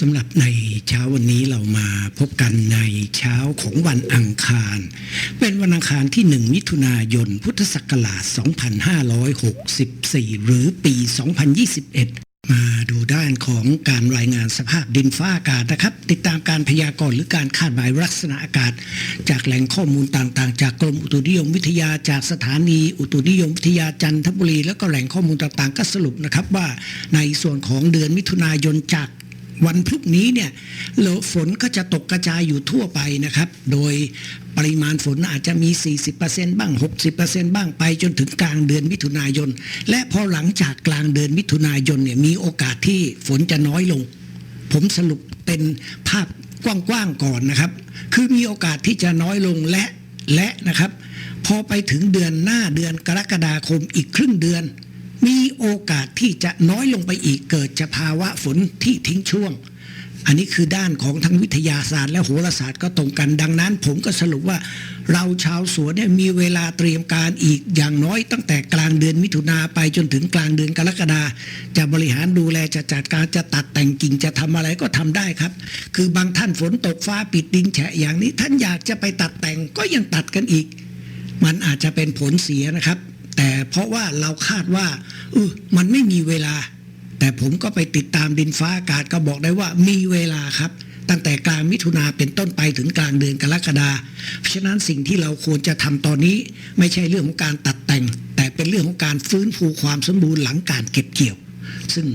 สำหรับในเช้าวันนี้เรามาพบกันในเช้าของวันอังคาร เป็นวันอังคารที่ 1 มิถุนายน พุทธศักราช 2564 หรือปี 2021 มาดูด้านของการรายงานสภาพดินฟ้าอากาศนะครับ ติดตามการพยากรณ์หรือการคาดหมายลักษณะอากาศ จากแหล่งข้อมูลต่างๆ จากกรมอุตุนิยมวิทยาจากสถานี อุตุนิยมวิทยาจันทบุรี แล้วก็แหล่งข้อมูลต่างๆ ก็สรุปนะครับว่าในส่วนของเดือนมิถุนายนจาก วันพรุ่งนี้เนี่ยโลฝนก็จะตกกระจายอยู่ทั่วไปนะครับ โดยปริมาณฝนอาจจะมี 40%บ้าง 60%บ้างไปจนถึงกลางเดือนมิถุนายน และพอหลังจากกลางเดือนมิถุนายนเนี่ยมีโอกาสที่ฝนจะน้อยลง ผมสรุปเป็นภาพกว้างๆก่อนนะครับ คือมีโอกาสที่จะน้อยลงและและนะครับ พอไปถึงเดือนหน้าเดือนกรกฎาคมอีกครึ่งเดือน มีโอกาสที่จะน้อยลงไปอีกเกิดจะภาวะฝนที่ทิ้งช่วง อันนี้คือด้านของทั้งวิทยาศาสตร์และโหราศาสตร์ก็ตรงกัน ดังนั้น ผมก็สรุปว่า เราชาวสวนเนี่ยมีเวลาเตรียมการอีกอย่างน้อยตั้งแต่กลางเดือนมิถุนาไปจนถึงกลางเดือนกรกฎาจะบริหารดูแลจะจัดการจะตัดแต่งกิ่งจะทำอะไรก็ทำได้ครับ คือบางท่านฝนตกฟ้าปิดดินแฉะอย่างนี้ท่านอยากจะไปตัดแต่งก็ยังตัดกันอีก มันอาจจะเป็นผลเสียนะครับ แต่เพราะว่าเราคาดว่าเออมันไม่มีเวลา แต่ผมก็ไปติดตามดินฟ้าอากาศก็บอกได้ว่ามีเวลาครับ ตั้งแต่กลางมิถุนาเป็นต้นไปถึงกลางเดือนกรกฎาเพราะฉะนั้นสิ่งที่เราควรจะทำตอนนี้ ไม่ใช่เรื่องของการตัดแต่ง แต่เป็นเรื่องของการฟื้นฟูความสมบูรณ์หลังการเก็บเกี่ยวซึ่ง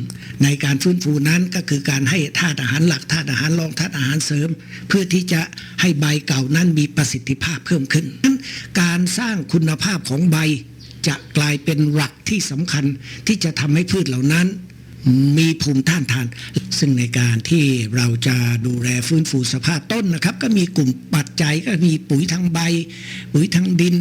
ในการฟื้นฟูนั้นก็คือการให้ธาตุอาหารหลักธาตุอาหารรองธาตุอาหารเสริม เพื่อที่จะให้ใบเก่านั้นมีประสิทธิภาพเพิ่มขึ้น การสร้างคุณภาพของใบ จะกลายเป็นหลักที่สำคัญที่จะทำให้พืชเหล่านั้น มีภูมิต้านทาน ซึ่งในการที่เราจะดูแลฟื้นฟูสภาพต้นนะครับ ก็มีกลุ่มปัจจัยก็มีปุ๋ยทางใบ ปุ๋ยทางดิน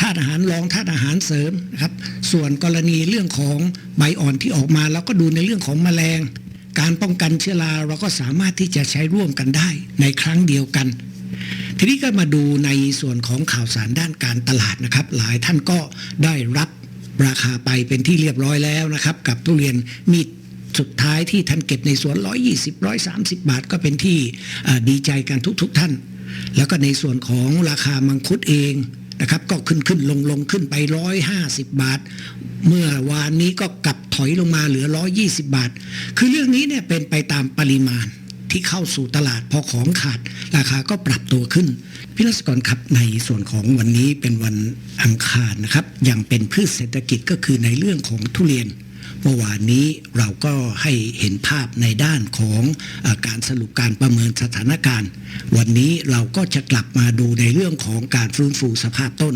ธาตุอาหารรองธาตุอาหารเสริมนะครับ ส่วนกรณีเรื่องของใบอ่อนที่ออกมาเราก็ดูในเรื่องของแมลง การป้องกันเชื้อราเราก็สามารถที่จะใช้ร่วมกันได้ในครั้งเดียวกัน ทีนี้ก็มาดูในส่วนของข่าวสารด้านการตลาดนะครับ หลายท่านก็ได้รับราคาไปเป็นที่เรียบร้อยแล้วนะครับ กับทุเรียนมีดสุดท้ายที่ท่านเก็บในสวน 120 130 บาทก็เป็นที่ดีใจกันทุกๆทท่าน แล้วก็ในส่วนของราคามังคุดเองนะครับ ก็ขึ้นขึ้นลงลงขึ้นไป 150 บาท เมื่อวานนี้ก็กลับถอยลงมาเหลือ 120 บาท คือเรื่องนี้เนี่ยเป็นไปตามปริมาณ ที่เข้าสู่ตลาดพอของขาด ราคาก็ปรับตัวขึ้น พี่นักกรครับในส่วนของวันนี้เป็นวันอังคารนะครับยังเป็นพืชเศรษฐกิจก็คือในเรื่องของทุเรียน เมื่อวานนี้เราก็ให้เห็นภาพในด้านของอการสรุปการประเมินสถานการณ์ วันนี้เราก็จะกลับมาดูในเรื่องของการฟื้นฟูสภาพต้น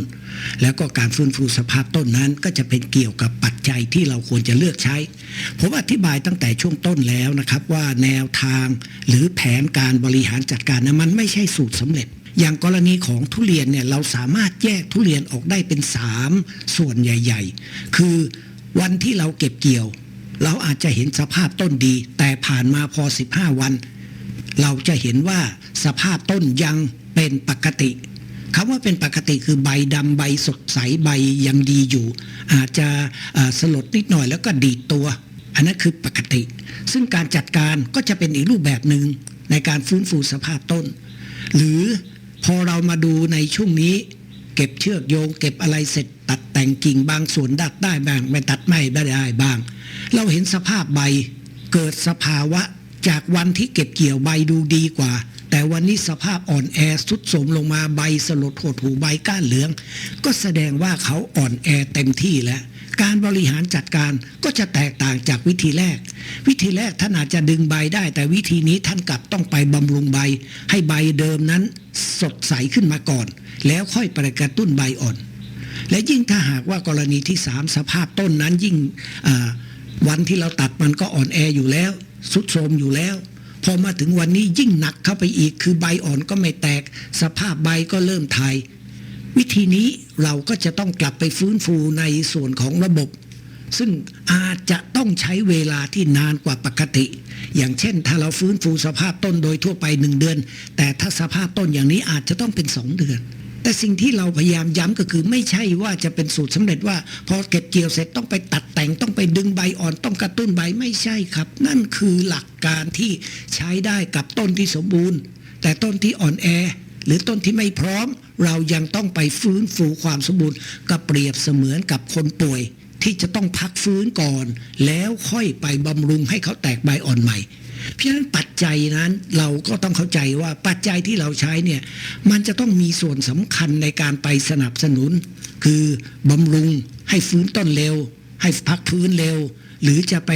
แล้วก็การฟื้นฟูสภาพต้นนั้น ก็จะเป็นเกี่ยวกับปัจจัยที่เราควรจะเลือกใช้ ผมอธิบายตั้งแต่ช่วงต้นแล้วนะครับว่าแนวทางหรือแผนการบริหารจัดการนะมันไม่ใช่สูตรสำเร็จอย่างกรณีของทุเรียนเนี่ยเราสามารถแยกทุเรียนออกได้เป็น 3 ส่วนใหญ่ ๆ คือ วันที่เราเก็บเกี่ยว เราอาจจะเห็นสภาพต้นดี แต่ผ่านมาพอ 15 วัน เราจะเห็นว่าสภาพต้นยังเป็นปกติคำว่าเป็นปกติคือใบดำใบสดใสใบยังดีอยู่ อาจจะสลดนิดหน่อยแล้วก็ดีดตัว อันนั้นคือปกติ ซึ่งการจัดการก็จะเป็นอีกรูปแบบหนึ่งในการฟื้นฟูสภาพต้น หรือพอเรามาดูในช่วงนี้ เก็บเชือกโยง เก็บอะไรเสร็จตัดแต่งกิ่งบางส่วนดัดได้บ้างไม่ตัดไม่ได้บ้าง เราเห็นสภาพใบเกิดสภาวะจากวันที่เก็บเกี่ยวใบดูดีกว่า แต่วันนี้สภาพอ่อนแอสุดโทรมลงมาใบสลดหดหูใบก้านเหลือง ก็แสดงว่าเขาอ่อนแอเต็มที่แล้ว การบริหารจัดการก็จะแตกต่างจากวิธีแรก วิธีแรกท่านอาจจะดึงใบได้ แต่วิธีนี้ท่านกลับต้องไปบำรุงใบ ให้ใบเดิมนั้นสดใสขึ้นมาก่อน แล้วค่อยไปกระตุ้นใบอ่อน และยิ่งถ้าหากว่ากรณีที่สามสภาพต้นนั้นยิ่งวันที่เราตัดมันก็อ่อนแออยู่แล้ว สุดโทรมอยู่แล้วพอมาถึงวันนี้ยิ่งหนักเข้าไปอีกคือใบอ่อนก็ไม่แตก สภาพใบก็เริ่มทาย วิธีนี้เราก็จะต้องกลับไปฟื้นฟูในส่วนของระบบ ซึ่งอาจจะต้องใช้เวลาที่นานกว่าปกติ อย่างเช่น ถ้าเราฟื้นฟูสภาพต้นโดยทั่วไปหนึ่งเดือน แต่ถ้าสภาพต้นอย่างนี้อาจจะต้องเป็นสองเดือนแต่สิ่งที่เราพยายามย้ำก็คือไม่ใช่ว่าจะเป็นสูตรสำเร็จว่า พอเก็บเกี่ยวเสร็จต้องไปตัดแต่งต้องไปดึงใบอ่อนต้องกระตุ้นใบไม่ใช่ครับ นั่นคือหลักการที่ใช้ได้กับต้นที่สมบูรณ์ แต่ต้นที่อ่อนแอ หรือต้นที่ไม่พร้อม เรายังต้องไปฟื้นฟูความสมบูรณ์ก็เปรียบเสมือนกับคนป่วย ที่จะต้องพักฟื้นก่อน แล้วค่อยไปบำรุงให้เขาแตกใบอ่อนใหม่เพราะฉะนั้นปัจจัยนั้นเราก็ต้องเข้าใจว่าปัจจัยที่เราใช้เนี่ยมันจะต้องมีส่วนสำคัญในการไปสนับสนุน คือบำรุงให้ฟื้นต้นเร็ว ให้พักฟื้นเร็ว หรือจะไป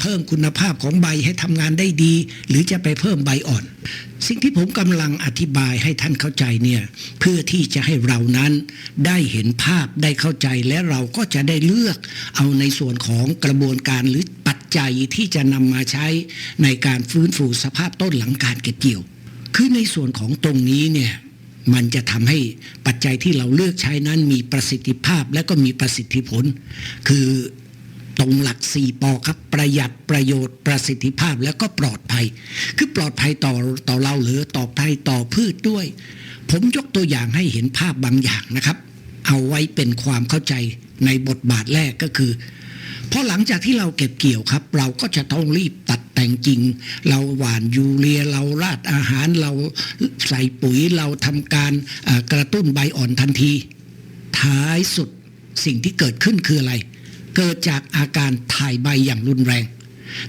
เพิ่มคุณภาพของใบให้ทำงานได้ดี หรือจะไปเพิ่มใบอ่อน สิ่งที่ผมกำลังอธิบายให้ท่านเข้าใจเนี่ยเพื่อที่จะให้เรานั้นได้เห็นภาพได้เข้าใจและเราก็จะได้เลือกเอาในส่วนของกระบวนการหรือปัจจัยที่จะนำมาใช้ในการฟื้นฟูสภาพต้นหลังการเก็บเกี่ยว คือในส่วนของตรงนี้เนี่ยมันจะทำให้ปัจจัยที่เราเลือกใช้นั้นมีประสิทธิภาพและก็มีประสิทธิผล คือ ตรงหลัก4ปอครับประหยัดประโยชน์ประสิทธิภาพแล้วก็ปลอดภัย คือปลอดภัยต่อต่อเราหรือต่อภัยต่อพืชด้วย ผมยกตัวอย่างให้เห็นภาพบางอย่างนะครับ เอาไว้เป็นความเข้าใจในบทบาทแรกก็คือพอหลังจากที่เราเก็บเกี่ยวครับ เราก็จะต้องรีบตัดแต่งจริงเราหว่านยูเรียเราราดอาหารเราใส่ปุ๋ยเราทำการกระตุ้นใบอ่อนทันที ท้ายสุดสิ่งที่เกิดขึ้นคืออะไร เกิดจากอาการถ่ายใบอย่างรุนแรง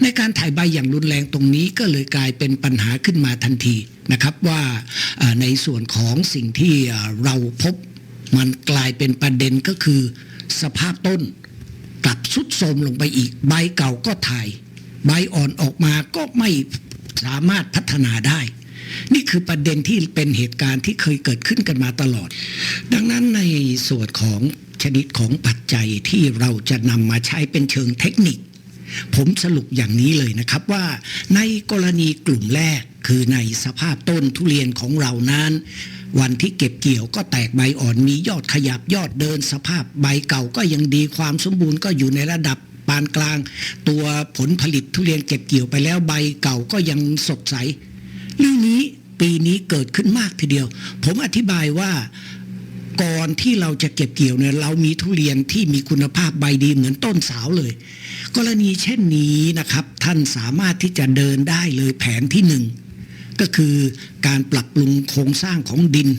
ในการถ่ายใบอย่างรุนแรงตรงนี้ก็เลยกลายเป็นปัญหาขึ้นมาทันทีนะครับว่าในส่วนของสิ่งที่เราพบมันกลายเป็นประเด็นก็คือ สภาพต้นกลับสุดโทมลงไปอีก ใบเก่าก็ถ่าย ใบอ่อนออกมาก็ไม่สามารถพัฒนาได้ นี่คือประเด็นที่เป็นเหตุการณ์ที่เคยเกิดขึ้นกันมาตลอด ดังนั้นในส่วนของ ชนิดของปัจจัยที่เราจะนำมาใช้เป็นเชิงเทคนิค ผมสรุปอย่างนี้เลยนะครับว่า ในกรณีกลุ่มแรกคือในสภาพต้นทุเรียนของเรานั้นวันที่เก็บเกี่ยวก็แตกใบอ่อนมียอดขยับยอดเดินสภาพใบเก่าก็ยังดีความสมบูรณ์ก็อยู่ในระดับปานกลาง ตัวผลผลิตทุเรียนเก็บเกี่ยวไปแล้วใบเก่าก็ยังสดใสเรื่องนี้ปีนี้เกิดขึ้นมากทีเดียว ผมอธิบายว่า ก่อนที่เราจะเก็บเกี่ยวเนี่ยเรามีทุเรียนที่มีคุณภาพใบดีเหมือนต้นสาวเลย กรณีเช่นนี้นะครับ ท่านสามารถที่จะเดินได้เลยแผนที่หนึ่งก็คือการปรับปรุงโครงสร้างของดิน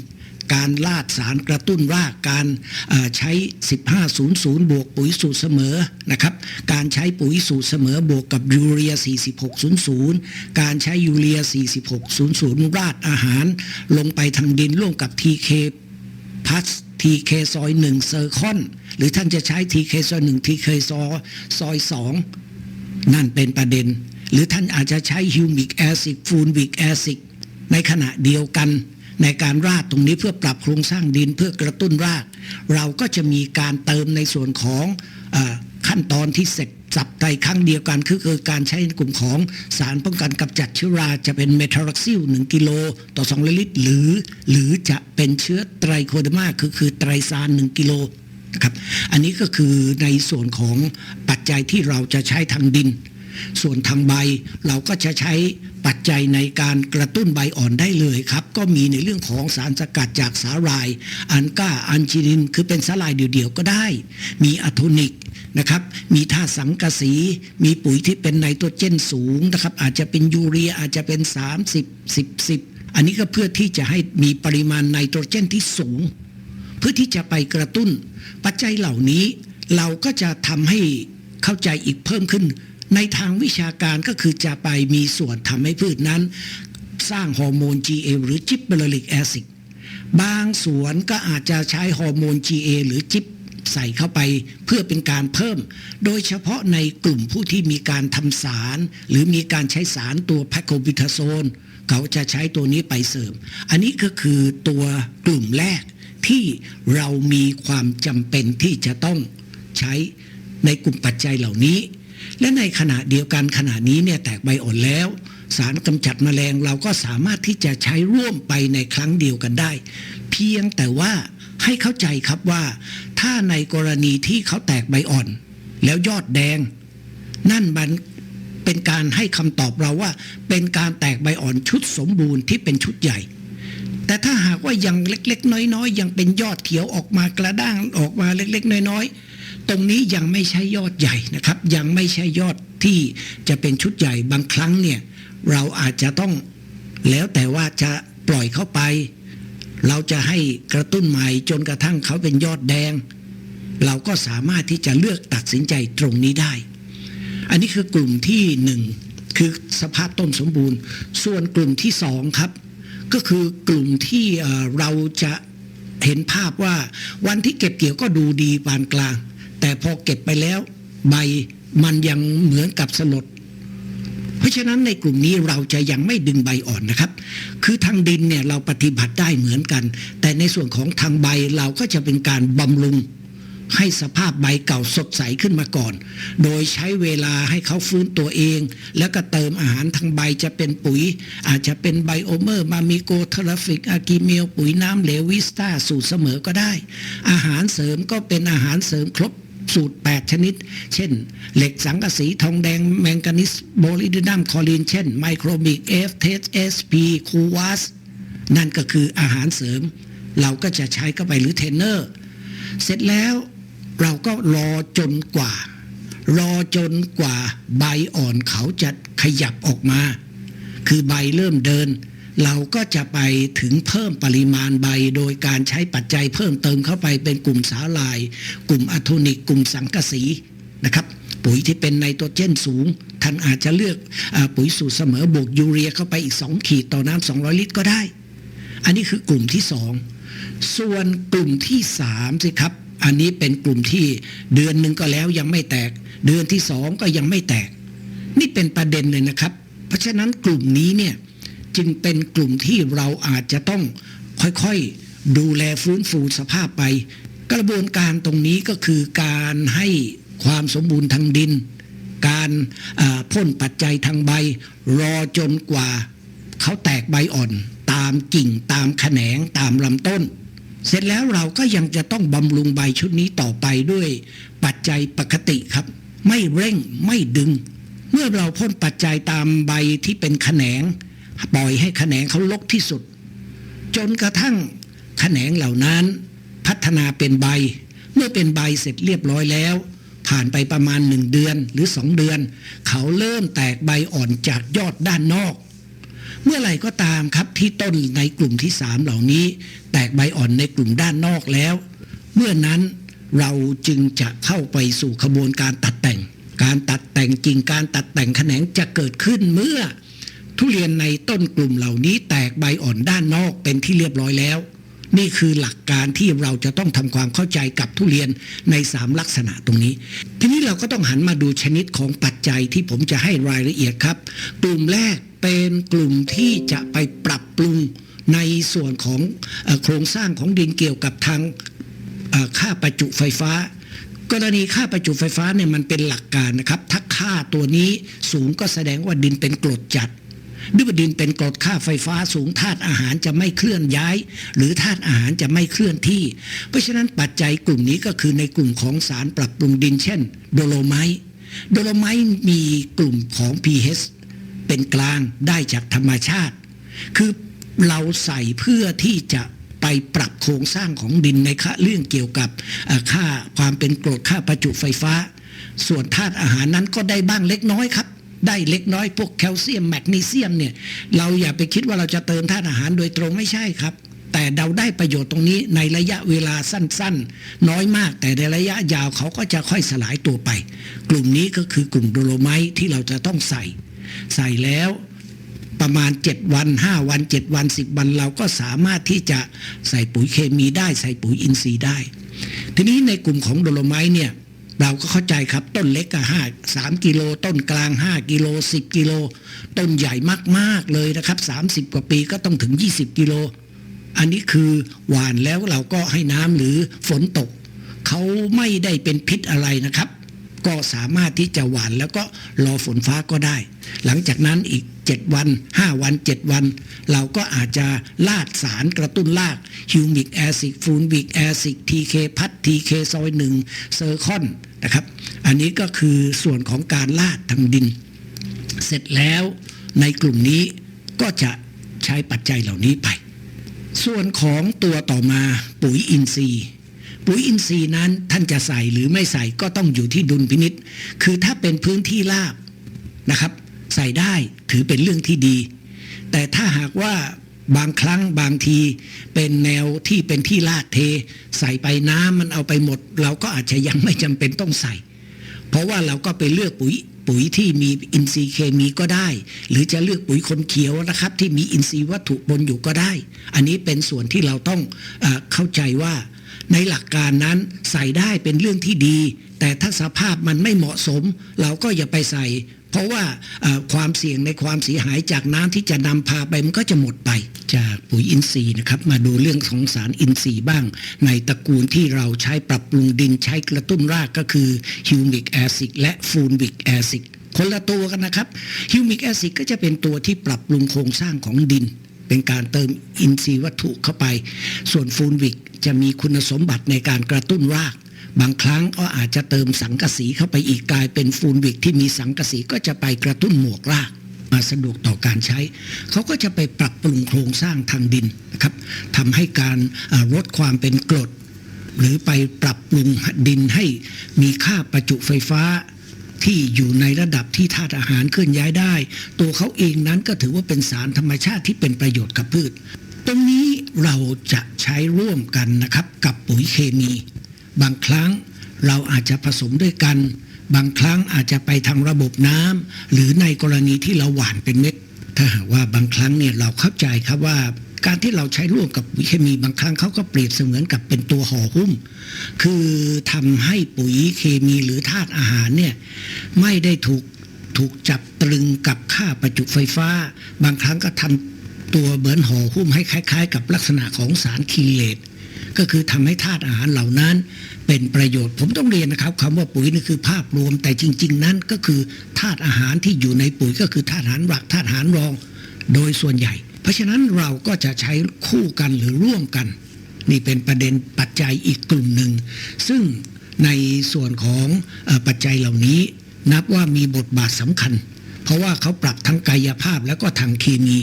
การลาดสารกระตุ้นรากการใช้ 1500 บวกปุ๋ยสูตรเสมอนะครับ การใช้ปุ๋ยสูตรเสมอบวกกับยูเรีย 4600 การใช้ยูเรีย 4600 ราดอาหาร ลงไปทางดินร่วมกับ TK พัส TK ซอยหนึ่งเซอร์คอนหรือท่านจะใช้ทีเคซอยหนึ่งทีเคซอยซอยสองนั่นเป็นประเด็น หรือท่านอาจจะใช้ฮิวมิกแอซิดฟูลวิกแอซิดในขณะเดียวกัน ในการราดตรงนี้เพื่อปรับโครงสร้างดินเพื่อกระตุ้นราก เราก็จะมีการเติมในส่วนของอ ขั้นตอนที่เสร็จสับในครั้งเดียวกันคือคือการใช้กลุ่มของสารป้องกันกำจัดเชื้อราจะเป็นเมทารักซิล 1 กิโลต่อ2ลิตรหรือ หรือจะเป็นเชื้อไตรโคเดมาคือคือไตรซาน 1 กิโลนะครับอันนี้ก็คือในส่วนของปัจจัยที่เราจะใช้ทางดิน ส่วนทางใบเราก็จะใช้ปัจจัยในการกระตุ้นใบอ่อนได้เลยครับ ก็มีในเรื่องของสารสกัดจากสาหร่าย อันก้าอันจินิน คือเป็นสาหร่ายเดี่ยวๆก็ได้ มีอะโทนิกนะครับมีธาตุสังกะสี มีปุ๋ยที่เป็นไนโตรเจนสูงนะครับอาจจะเป็นยูเรียอาจจะเป็น 30 10 10 อันนี้ก็เพื่อที่จะให้มีปริมาณไนโตรเจนที่สูง เพื่อที่จะไปกระตุ้น ปัจจัยเหล่านี้เราก็จะทำให้เข้าใจอีกเพิ่มขึ้น ในทางวิชาการก็คือจะไปมีส่วนทำให้พืชนั้น สร้างฮอร์โมน GA หรือจิบเบอร์ลิกแอซิดบางสวนก็อาจจะใช้ฮอร์โมน GA หรือจิบใส่เข้าไปเพื่อเป็นการเพิ่ม โดยเฉพาะในกลุ่มผู้ที่มีการทำสาร หรือมีการใช้สารตัวแพคโคบิทาโซนเขาจะใช้ตัวนี้ไปเสริม อันนี้ก็คือตัวกลุ่มแรกที่เรามีความจำเป็นที่จะต้องใช้ในกลุ่มปัจจัยเหล่านี้ และในขณะเดียวกันขณะนี้เนี่ยแตกใบอ่อนแล้ว สารกำจัดแมลงเราก็สามารถที่จะใช้ร่วมไปในครั้งเดียวกันได้ เพียงแต่ว่าให้เข้าใจครับว่า ถ้าในกรณีที่เขาแตกใบอ่อน แล้วยอดแดง นั่นมันเป็นการให้คำตอบเราว่า เป็นการแตกใบอ่อนชุดสมบูรณ์ที่เป็นชุดใหญ่แต่ถ้าหากว่ายังเล็กๆ น้อยๆ ยังเป็นยอดเขียวออกมากระด้างออกมาเล็กๆ น้อยๆ ตรงนี้ยังไม่ใช่ยอดใหญ่นะครับ ยังไม่ใช่ยอดที่จะเป็นชุดใหญ่บางครั้งเนี่ยเราอาจจะต้องแล้วแต่ว่าจะปล่อยเข้าไป เราจะให้กระตุ้นใหม่จนกระทั่งเขาเป็นยอดแดง เราก็สามารถที่จะเลือกตัดสินใจตรงนี้ได้ อันนี้คือกลุ่มที่หนึ่งคือสภาพต้นสมบูรณ์ ส่วนกลุ่มที่สองครับ ก็คือกลุ่มที่เอ่อเราจะเห็นภาพว่าวันที่เก็บเกี่ยวก็ดูดีปานกลาง แต่พอเก็บไปแล้วใบมันยังเหมือนกับสลด เพราะฉะนั้นในกลุ่มนี้เราจะยังไม่ดึงใบอ่อนนะครับ คือทางดินเนี่ยเราปฏิบัติได้เหมือนกัน แต่ในส่วนของทางใบเราก็จะเป็นการบำรุงให้สภาพใบเก่าสดใสขึ้นมาก่อน โดยใช้เวลาให้เขาฟื้นตัวเอง แล้วก็เติมอาหารทางใบจะเป็นปุ๋ย อาจจะเป็นไบโอเมอร์ มามิโกเทราฟิก อากิเมล ปุ๋ยน้ำเหลววิสตาสูตรเสมอก็ได้ อาหารเสริมก็เป็นอาหารเสริมครบ สูตร 8 ชนิด เช่น เหล็กสังกะสีทองแดงแมงกานิสโบลิดินัมคอลินเช่น ไมโครบิกเอฟเทสเอสพีคูวัสนั่นก็คืออาหารเสริม เราก็จะใช้เข้าไปหรือเทรนเนอร์ เสร็จแล้วเราก็รอจนกว่า รอจนกว่าใบอ่อนเขาจะขยับออกมา คือใบเริ่มเดิน เราก็จะไปถึงเพิ่มปริมาณใบ โดยการใช้ปัจจัยเพิ่มเติมเข้าไปเป็นกลุ่มสาลาย กลุ่มอะโทนิก กลุ่มสังกะสีนะครับ ปุ๋ยที่เป็นไนโตรเจนสูง ท่านอาจจะเลือกอปุ๋ยสูตรเสมอบวกยูเรียเข้าไปอีก 2 ขีดต่อน้ำ200 ลิตรก็ได้ อันนี้คือกลุ่มที่สองส่วนกลุ่มที่สามสิครับ อันนี้เป็นกลุ่มที่เดือนหนึ่งก็แล้วยังไม่แตก เดือนที่สองก็ยังไม่แตก นี่เป็นประเด็นเลยนะครับ เพราะฉะนั้นกลุ่มนี้เนี่ย จึงเป็นกลุ่มที่เราอาจจะต้องค่อยๆดูแลฟื้นฟูสภาพไป กระบวนการตรงนี้ก็คือการให้ความสมบูรณ์ทางดิน การพ่นปัจจัยทางใบ รอจนกว่าเขาแตกใบอ่อนตามกิ่งตามแขนงตามลำต้น เสร็จแล้วเราก็ยังจะต้องบำรุงใบชุดนี้ต่อไปด้วยปัจจัยปกติครับ ไม่เร่งไม่ดึง เมื่อเราพ่นปัจจัยตามใบที่เป็นแขนง ปล่อยให้แขนงเขาลกที่สุด จนกระทั่งแขนงเหล่านั้น พัฒนาเป็นใบ เมื่อเป็นใบเสร็จเรียบร้อยแล้ว ผ่านไปประมาณหนึ่งเดือนหรือสองเดือน เขาเริ่มแตกใบอ่อนจากยอดด้านนอก เมื่อไหร่ก็ตามครับที่ต้นในกลุ่มที่สามเหล่านี้ แตกใบอ่อนในกลุ่มด้านนอกแล้ว เมื่อนั้นเราจึงจะเข้าไปสู่ขบวนการตัดแต่ง การตัดแต่งกิ่งการตัดแต่งแขนงจะเกิดขึ้นเมื่อ ทุเรียนในต้นกลุ่มเหล่านี้แตกใบอ่อนด้านนอกเป็นที่เรียบร้อยแล้ว นี่คือหลักการที่เราจะต้องทำความเข้าใจกับทุเรียนในสามลักษณะตรงนี้ ทีนี้เราก็ต้องหันมาดูชนิดของปัจจัยที่ผมจะให้รายละเอียดครับ กลุ่มแรกเป็นกลุ่มที่จะไปปรับปรุงในส่วนของอโครงสร้างของดินเกี่ยวกับทางค่าประจุไฟฟ้า กรณีค่าประจุไฟฟ้าเนี่ยมันเป็นหลักการนะครับ ถ้าค่าตัวนี้สูงก็แสดงว่าดินเป็นกรดจัด ด้วยดินเป็นกรดค่าไฟฟ้าสูงธาตุอาหารจะไม่เคลื่อนย้าย หรือธาตุอาหารจะไม่เคลื่อนที่ เพราะฉะนั้นปัจจัยกลุ่มนี้ก็คือในกลุ่มของสารปรับปรุงดินเช่น โดโลไมต์โดโลไมต์มีกลุ่มของ pH เป็นกลางได้จากธรรมชาติ คือเราใส่เพื่อที่จะไปปรับโครงสร้างของดินในค่าเรื่องเกี่ยวกับค่าความเป็นกรดค่าประจุไฟฟ้า ส่วนธาตุอาหารนั้นก็ได้บ้างเล็กน้อยครับ ได้เล็กน้อยพวกแคลเซียมแมกนีเซียมเนี่ยเราอย่าไปคิดว่าเราจะเติมธาตุอาหารโดยตรงไม่ใช่ครับ แต่เราได้ประโยชน์ตรงนี้ในระยะเวลาสั้นๆ น้อยมาก แต่ในระยะยาวเขาก็จะค่อยสลายตัวไป กลุ่มนี้ก็คือกลุ่มโดโลไมต์ที่เราจะต้องใส่ ใส่แล้วประมาณ 7 วัน 5 วัน 7 วัน 10 วันเราก็สามารถที่จะใส่ปุ๋ยเคมีได้ใส่ปุ๋ยอินทรีย์ได้ ทีนี้ในกลุ่มของโดโลไมต์เนี่ย เราก็เข้าใจครับต้นเล็กก็ห้าสามกิโลต้นกลาง 5 กิโล 10 กิโล ต้นใหญ่มากๆเลยนะครับ 30 กว่าปีก็ต้องถึง 20 กิโล อันนี้คือหวานแล้วเราก็ให้น้ำหรือฝนตก เขาไม่ได้เป็นพิษอะไรนะครับ ก็สามารถที่จะหวานแล้วก็รอฝนฟ้าก็ได้ หลังจากนั้นอีก 7 วัน 5 วัน 7 วัน เราก็อาจจะลาดสารกระตุ้นรากฮิวมิกแอซิดฟูนบิกแอซิดทีเคพัดทีเคซอยหนึ่งเซอร์คอน นะครับ อันนี้ก็คือส่วนของการลาดทางดิน เสร็จแล้วในกลุ่มนี้ก็จะใช้ปัจจัยเหล่านี้ไป ส่วนของตัวต่อมาปุ๋ยอินทรีย์ปุ๋ยอินทรีย์นั้นท่านจะใส่หรือไม่ใส่ก็ต้องอยู่ที่ดุลพินิษคือถ้าเป็นพื้นที่ราบนะครับ ใส่ได้ถือเป็นเรื่องที่ดี แต่ถ้าหากว่า บางครั้งบางทีเป็นแนวที่เป็นที่ลาดเท ใส่ไปน้ำมันเอาไปหมด เราก็อาจจะยังไม่จำเป็นต้องใส่ เพราะว่าเราก็ไปเลือกปุ๋ยปุ๋ยที่มีอินทรีย์เคมีก็ได้ หรือจะเลือกปุ๋ยคนเขียวนะครับ ที่มีอินทรีย์วัตถุปนอยู่ก็ได้ อันนี้เป็นส่วนที่เราต้องอเข้าใจว่า ในหลักการนั้นใส่ได้เป็นเรื่องที่ดี แต่ถ้าสภาพมันไม่เหมาะสม เราก็อย่าไปใส่ เพราะว่าความเสี่ยงในความเสียหายจากน้ำที่จะนำพาไปมันก็จะหมดไป จากปุ๋ยอินทรีย์นะครับ มาดูเรื่องของสารอินทรีย์บ้าง ในตระกูลที่เราใช้ปรับปรุงดินใช้กระตุ้นรากก็คือฮิวมิกแอซิดและฟูนบิกแอซิดคนละตัวกันนะครับฮิวมิกแอซิดก็จะเป็นตัวที่ปรับปรุงโครงสร้างของดิน เป็นการเติมอินทรีย์วัตถุเข้าไป ส่วนฟูนวิกจะมีคุณสมบัติในการกระตุ้นราก บางครั้งก็อาจจะเติมสังกะสีเข้าไปอีกกลายเป็นฟูนวิกที่มีสังกะสีก็จะไปกระตุ้นหมวกรากมาสะดวกต่อการใช้ เขาก็จะไปปรับปรุงโครงสร้างทางดินนะครับทำให้การลดความเป็นกรด หรือไปปรับปรุงดินให้มีค่าประจุไฟฟ้าที่อยู่ในระดับที่ธาตุอาหารเคลื่อนย้ายได้ ตัวเขาเองนั้นก็ถือว่าเป็นสารธรรมชาติที่เป็นประโยชน์กับพืช ตรงนี้เราจะใช้ร่วมกันนะครับกับปุ๋ยเคมี บางครั้งเราอาจจะผสมด้วยกัน บางครั้งอาจจะไปทางระบบน้ำหรือในกรณีที่เราหว่านเป็นเม็ด ถ้าหากว่าบางครั้งเนี่ยเราเข้าใจครับว่าการที่เราใช้ร่วมกับปุ๋ยเคมีบางครั้งเขาก็เปรียบเสมือนกับเป็นตัวห่อหุ้ม คือทำให้ปุ๋ยเคมีหรือธาตุอาหารเนี่ยไม่ได้ถูกถูกจับตรึงกับค่าประจุไฟฟ้า บางครั้งก็ทำตัวเหมือนห่อหุ้มให้คล้าย ๆ กับลักษณะของสารคีเลต ก็คือทำให้ธาตุอาหารเหล่านั้น เป็นประโยชน์ ผมต้องเรียนนะครับคำว่าปุ๋ยนี่คือภาพรวมแต่จริง ๆ นั้นก็คือธาตุอาหารที่อยู่ในปุ๋ยก็คือธาตุอาหารหลักธาตุอาหารรอง โดยส่วนใหญ่ เพราะฉะนั้นเราก็จะใช้คู่กันหรือร่วมกัน นี่เป็นประเด็นปัจจัยอีกกลุ่มหนึ่งซึ่งในส่วนของปัจจัยเหล่านี้ นับว่ามีบทบาทสำคัญ เพราะว่าเขาปรับทั้งกายภาพแล้วก็ทางเคมี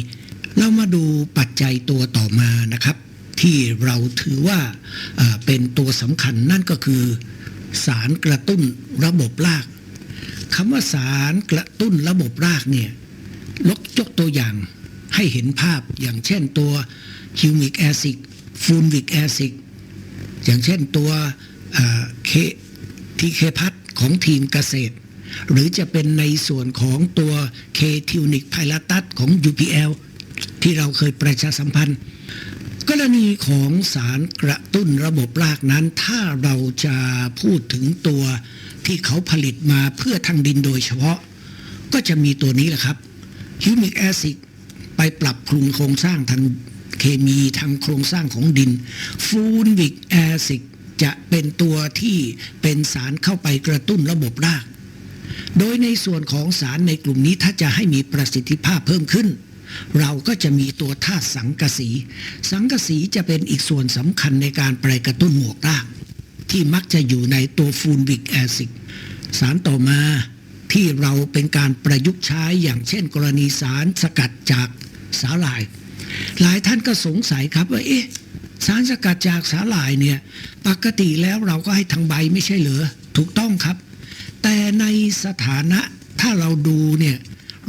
เรามาดูปัจจัยตัวต่อมานะครับ ที่เราถือว่าเป็นตัวสำคัญนั่นก็คือ สารกระตุ้นระบบรากคำว่าสารกระตุ้นระบบรากเนี่ยลกยกตัวอย่างให้เห็นภาพอย่างเช่นตัวฮิวมิกแอซิดฟูนวิกแอซิดอย่างเช่นตัวเคทีเคพัทของทีมเกษตร หรือจะเป็นในส่วนของตัวเคทิวนิกไพลาตัสของ UPL ที่เราเคยประชาสัมพันธ์ กรณีของสารกระตุ้นระบบรากนั้น ถ้าเราจะพูดถึงตัวที่เขาผลิตมาเพื่อทางดินโดยเฉพาะ ก็จะมีตัวนี้แหละครับฮิวมิกแอซิดไปปรับปรุงโครงสร้างทางเคมีทางโครงสร้างของดินฟูนวิกแอซิดจะเป็นตัวที่เป็นสารเข้าไปกระตุ้นระบบราก โดยในส่วนของสารในกลุ่มนี้ถ้าจะให้มีประสิทธิภาพเพิ่มขึ้น เราก็จะมีตัวธาตุสังกะสี สังกะสีจะเป็นอีกส่วนสำคัญในการไปกระตุ้นหมวกราก ที่มักจะอยู่ในตัวฟูนวิกแอซิดสารต่อมาที่เราเป็นการประยุกต์ใช้อย่างเช่น กรณีสารสกัดจากสาหร่าย หลายท่านก็สงสัยครับว่าเอ๊ะสารสกัดจากสาหร่ายเนี่ยปกติแล้วเราก็ให้ทางใบไม่ใช่เหรอถูกต้องครับ แต่ในสถานะถ้าเราดูเนี่ย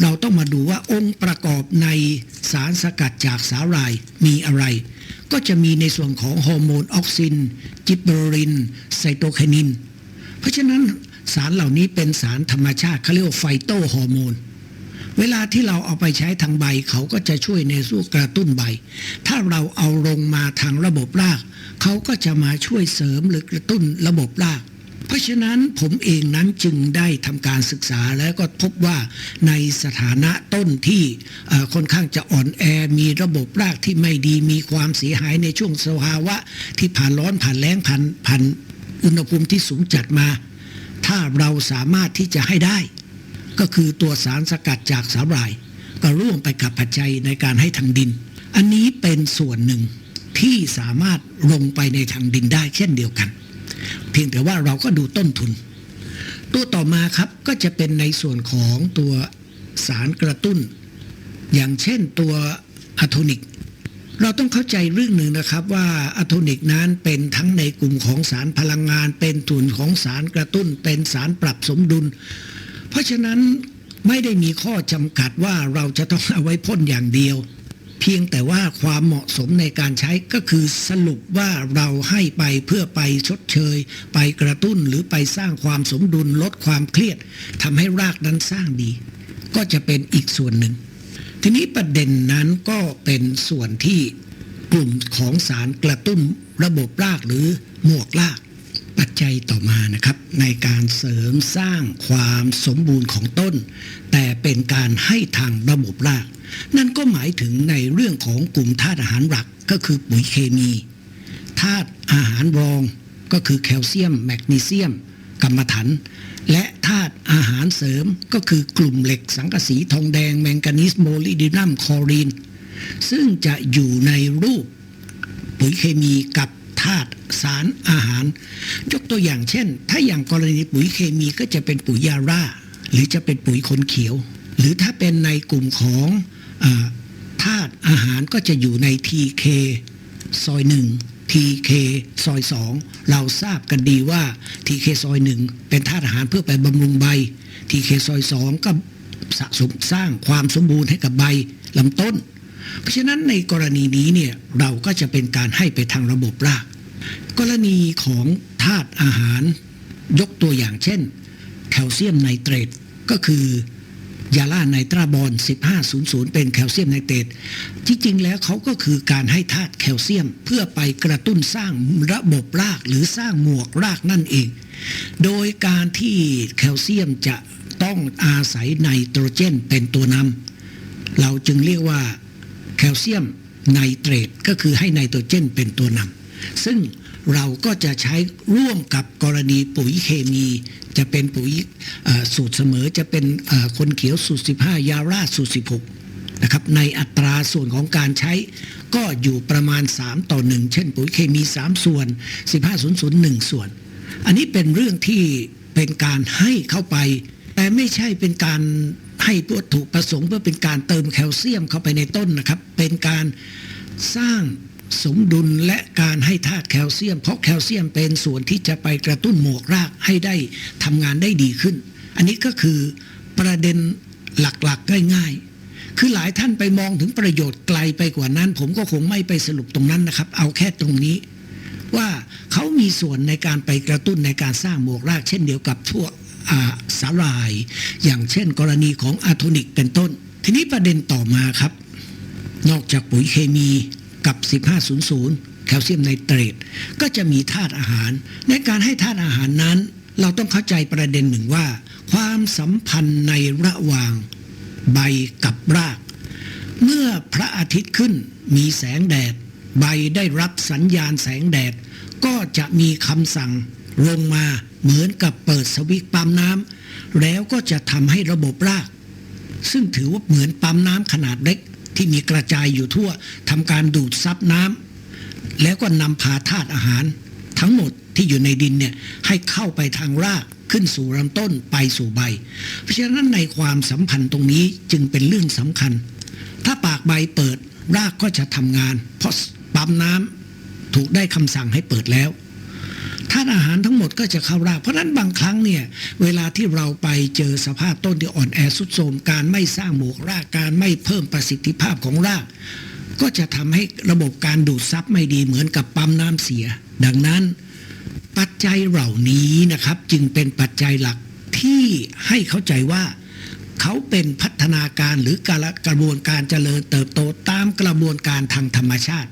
เราต้องมาดูว่าองค์ประกอบในสารสกัดจากสาหร่ายมีอะไร ก็จะมีในส่วนของฮอร์โมนออกซิน จิบเบอริน ไซโตไคนิน เพราะฉะนั้นสารเหล่านี้เป็นสารธรรมชาติเขาเรียกว่าไฟโตฮอร์โมนเวลาที่เราเอาไปใช้ทางใบเขาก็จะช่วยในสู้กระตุ้นใบ ถ้าเราเอาลงมาทางระบบราก เขาก็จะมาช่วยเสริมหรือกระตุ้นระบบราก เพราะฉะนั้นผมเองนั้นจึงได้ทำการศึกษาแล้วก็พบว่าในสถานะต้นที่ค่อนข้างจะอ่อนแอมีระบบรากที่ไม่ดีมีความเสียหายในช่วงสภาวะ ที่ผ่านร้อนผ่านแล้งผ่านผ่านอุณหภูมิที่สูงจัดมา ถ้าเราสามารถที่จะให้ได้ ก็คือตัวสารสกัดจากสาหร่าย ก็ร่วมไปกับปัจจัยในการให้ทางดิน อันนี้เป็นส่วนหนึ่งที่สามารถลงไปในทางดินได้เช่นเดียวกัน เพียงแต่ว่าเราก็ดูต้นทุน ตัวต่อมาครับก็จะเป็นในส่วนของตัวสารกระตุ้น อย่างเช่นตัวอะโทนิก เราต้องเข้าใจเรื่องหนึ่งนะครับว่าอะโทนิกนั้นเป็นทั้งในกลุ่มของสารพลังงาน เป็นส่วนของสารกระตุ้น เป็นสารปรับสมดุล เพราะฉะนั้นไม่ได้มีข้อจำกัดว่าเราจะต้องเอาไว้พ่นอย่างเดียว เพียงแต่ว่าความเหมาะสมในการใช้ก็คือสรุปว่าเราให้ไปเพื่อไปชดเชย ไปกระตุ้นหรือไปสร้างความสมดุลลดความเครียดทำให้รากนั้นสร้างดี ก็จะเป็นอีกส่วนหนึ่ง ทีนี้ประเด็นนั้นก็เป็นส่วนที่กลุ่มของสารกระตุ้นระบบรากหรือหมวกราก ปัจจัยต่อมานะครับ ในการเสริมสร้างความสมบูรณ์ของต้น แต่เป็นการให้ทางระบบราก นั่นก็หมายถึงในเรื่องของกลุ่มธาตุอาหารหลักก็คือปุ๋ยเคมีธาตุอาหารรองก็คือแคลเซียม แมกนีเซียมกรรมถัน และธาตุอาหารเสริมก็คือกลุ่มเหล็กสังกะสีทองแดงแมงกานีสโมลิดินัมคลอรีน ซึ่งจะอยู่ในรูปปุ๋ยเคมีกับ ธาตุสารอาหาร ยกตัวอย่างเช่น ถ้าอย่างกรณีปุ๋ยเคมีก็จะเป็นปุ๋ยยาร่า หรือจะเป็นปุ๋ยคนเขียว หรือถ้าเป็นในกลุ่มของธาตุอาหารก็จะอยู่ใน TK ซอยหนึ่ง TK ซอยสองเราทราบกันดีว่า TK ซอยหนึ่งเป็นธาตุอาหารเพื่อไปบำรุงใบ TK ซอยสองก็สะสมสร้างความสมบูรณ์ให้กับใบลำต้น เพราะฉะนั้นในกรณีนี้เนี่ยเราก็จะเป็นการให้ไปทางระบบราก กรณีของธาตุอาหารยกตัวอย่างเช่น แคลเซียมไนเตรตก็คือยาล่าไนตราบอล1500 เป็นแคลเซียมไนเตรตที่จริงแล้วเขาก็คือการให้ธาตุแคลเซียมเพื่อไปกระตุ้นสร้างระบบรากหรือสร้างหมวกรากนั่นเอง โดยการที่แคลเซียมจะต้องอาศัยไนโตรเจนเป็นตัวนำเราจึงเรียกว่า แคลเซียมไนเตรตก็คือให้ไนโตรเจนเป็นตัวนำซึ่งเราก็จะใช้ร่วมกับกรณีปุ๋ยเคมี จะเป็นปุ๋ยสูตรเสมอจะเป็นคนเขียวสูตร 15 ยาร่าสูตร 16 นะครับ ในอัตราส่วนของการใช้ก็อยู่ประมาณ 3 ต่อ 1 เช่น ปุ๋ยเคมี 3 ส่วน 1500 1 ส่วน อันนี้เป็นเรื่องที่เป็นการให้เข้าไป แต่ไม่ใช่เป็นการ ให้วัตถุประสงค์เพื่อเป็นการเติมแคลเซียมเข้าไปในต้นนะครับ เป็นการสร้างสมดุลและการให้ธาตุแคลเซียม เพราะแคลเซียมเป็นส่วนที่จะไปกระตุ้นหมวกรากให้ได้ทำงานได้ดีขึ้น อันนี้ก็คือประเด็นหลักๆง่ายๆ คือหลายท่านไปมองถึงประโยชน์ไกลไปกว่านั้น ผมก็คงไม่ไปสรุปตรงนั้นนะครับ เอาแค่ตรงนี้ ว่าเขามีส่วนในการไปกระตุ้นในการสร้างหมวกราก เช่นเดียวกับพวกอ่า สาหร่าย อย่างเช่น กรณีของอะโทนิกเป็นต้น ทีนี้ประเด็นต่อมาครับ นอกจากปุ๋ยเคมีกับ 1500 แคลเซียมไนเตรตก็จะมีธาตุอาหาร ในการให้ธาตุอาหารนั้น เราต้องเข้าใจประเด็นหนึ่งว่า ความสัมพันธ์ในระหว่างใบกับราก เมื่อพระอาทิตย์ขึ้นมีแสงแดด ใบได้รับสัญญาณแสงแดด ก็จะมีคำสั่ง ลงมาเหมือนกับเปิดสวิตช์ปั๊มน้ำแล้วก็จะทำให้ระบบราก ซึ่งถือว่าเหมือนปั๊มน้ำขนาดเล็ก ที่มีกระจายอยู่ทั่วทำการดูดซับน้ำแล้วก็นำพาธาตุอาหาร ทั้งหมดที่อยู่ในดินเนี่ยให้เข้าไปทางรากขึ้นสู่ลำต้นไปสู่ใบ เพราะฉะนั้นในความสัมพันธ์ตรงนี้จึงเป็นเรื่องสำคัญ ถ้าปากใบเปิดรากก็จะทำงาน เพราะปั๊มน้ำถูกได้คำสั่งให้เปิดแล้ว ธาตุอาหารทั้งหมดก็จะเข้ารากเพราะนั้นบางครั้งเนี่ยเวลาที่เราไปเจอสภาพต้นที่อ่อนแอสุดโทมการไม่สร้างหมวกรากการไม่เพิ่มประสิทธิภาพของราก ก็จะทำให้ระบบการดูดซับไม่ดีเหมือนกับปั๊มน้ำเสีย ดังนั้นปัจจัยเหล่านี้นะครับจึงเป็นปัจจัยหลักที่ให้เข้าใจว่าเขาเป็นพัฒนาการหรือการกระบวนการเจริญเติบโตตามกระบวนการทางธรรมชาติ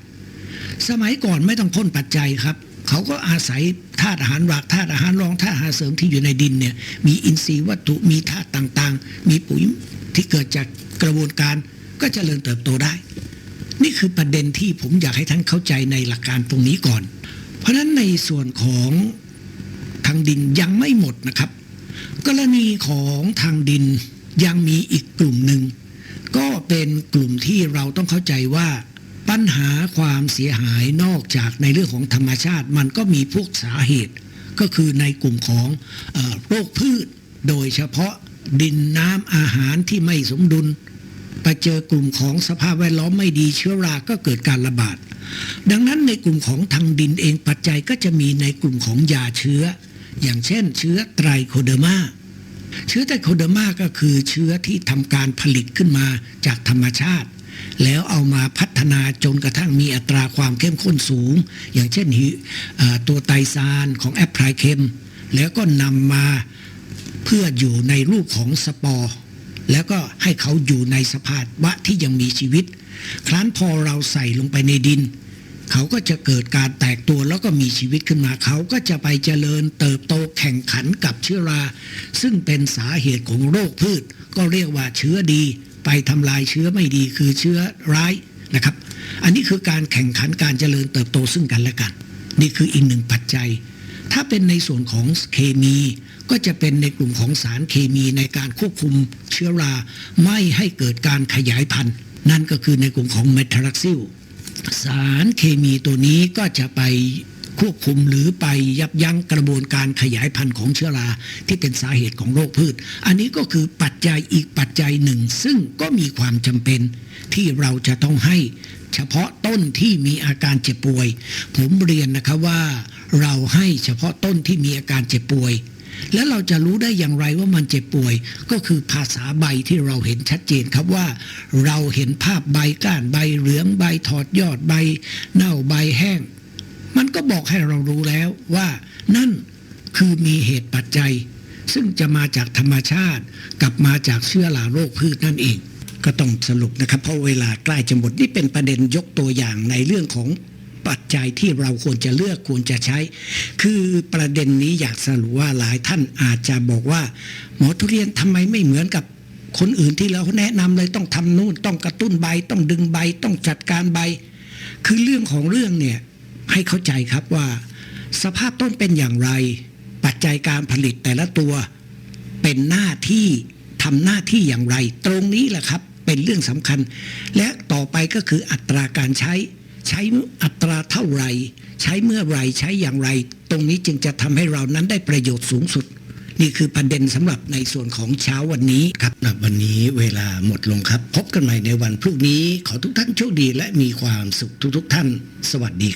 สมัยก่อนไม่ต้องพ่นปัจจัยครับ เขาก็อาศัยธาตุอาหารหลักธาตุอาหารรองธาตุอาหารเสริมที่อยู่ในดินเนี่ยมีอินทรีย์วัตถุมีธาตุต่างๆ มีปุ๋ยที่เกิดจากกระบวนการก็เจริญเติบโตได้ นี่คือประเด็นที่ผมอยากให้ท่านเข้าใจในหลักการตรงนี้ก่อน เพราะฉะนั้นในส่วนของทางดินยังไม่หมดนะครับ กรณีของทางดินยังมีอีกกลุ่มหนึ่งก็เป็นกลุ่มที่เราต้องเข้าใจว่า ปัญหาความเสียหายนอกจากในเรื่องของธรรมชาติ มันก็มีพวกสาเหตุ ก็คือในกลุ่มของอโรคพืช โดยเฉพาะดินน้ำอาหารที่ไม่สมดุลไปเจอกลุ่มของสภาพแวดล้อมไม่ดีเชื้อราก็เกิดการระบาด ดังนั้นในกลุ่มของทางดินเองปัจจัยก็จะมีในกลุ่มของยาเชื้อ อย่างเช่น เชื้อไตรโคเดอร์มาเชื้อไตรโคเดอร์มาก็คือเชื้อที่ทำการผลิตขึ้นมาจากธรรมชาติ แล้วเอามาพั ฒนาจนกระทั่งมีอัตราความเข้มข้นสูง อย่างเช่นตัวไตรซานของแอปพลายเคมแล้วก็นำมาเพื่ออยู่ในรูปของสปอร์ แล้วก็ให้เขาอยู่ในสภาวะที่ยังมีชีวิต ครั้นพอเราใส่ลงไปในดิน เขาก็จะเกิดการแตกตัวแล้วก็มีชีวิตขึ้นมา เขาก็จะไปเจริญเติบโตแข่งขันกับเชื้อรา ซึ่งเป็นสาเหตุของโรคพืช ก็เรียกว่าเชื้อดี ไปทำลายเชื้อไม่ดีคือเชื้อร้าย นะครับ อันนี้คือการแข่งขันการเจริญเติบโตซึ่งกันและกัน นี่คืออีกหนึ่งปัจจัย ถ้าเป็นในส่วนของเคมีก็จะเป็นในกลุ่มของสารเคมีในการควบคุมเชื้อราไม่ให้เกิดการขยายพันธุ์ นั่นก็คือในกลุ่มของเมทารักซิล สารเคมีตัวนี้ก็จะไป ควบคุมหรือไปยับยั้งกระบวนการขยายพันธุ์ของเชื้อราที่เป็นสาเหตุของโรคพืช อันนี้ก็คือปัจจัยอีกปัจจัยหนึ่ง ซึ่งก็มีความจำเป็นที่เราจะต้องให้เฉพาะต้นที่มีอาการเจ็บป่วย ผมเรียนนะครับว่าเราให้เฉพาะต้นที่มีอาการเจ็บป่วย แล้วเราจะรู้ได้อย่างไรว่ามันเจ็บป่วย ก็คือภาษาใบที่เราเห็นชัดเจนครับว่า เราเห็นภาพใบก้านใบเหลืองใบถอดยอดใบ เน่าใบแห้ง มันก็บอกให้เรารู้แล้วว่านั่นคือมีเหตุปัจจัย ซึ่งจะมาจากธรรมชาติ กับมาจากเชื้อราโรคพืชนั่นเอง ก็ต้องสรุปนะครับ เพราะเวลาใกล้จะหมดนี่เป็นประเด็นยกตัวอย่างในเรื่องของปัจจัยที่เราควรจะเลือกควรจะใช้ คือประเด็นนี้อยากสรุปว่าหลายท่านอาจจะบอกว่า หมอทุเรียนทำไมไม่เหมือนกับคนอื่นที่เราแนะนำเลยต้องทำนู่นต้องกระตุ้นใบ ต้องดึงใบ ต้องจัดการใบ คือเรื่องของเรื่องเนี่ย ให้เข้าใจครับว่า สภาพต้นเป็นอย่างไร ปัจจัยการผลิตแต่ละตัว เป็นหน้าที่ทำหน้าที่อย่างไร ตรงนี้แหละครับเป็นเรื่องสำคัญ และต่อไปก็คืออัตราการใช้ ใช้อัตราเท่าไหรใช้เมื่อไรใช้อย่างไร ตรงนี้จึงจะทำให้เรานั้นได้ประโยชน์สูงสุด นี่คือประเด็นสำหรับในส่วนของเช้าวันนี้ครับวันนี้เวลาหมดลงครับ พบกันใหม่ในวันพรุ่งนี้ขอทุกท่านโชคดีและมีความสุขทุกๆท่าน สวัสดีครับ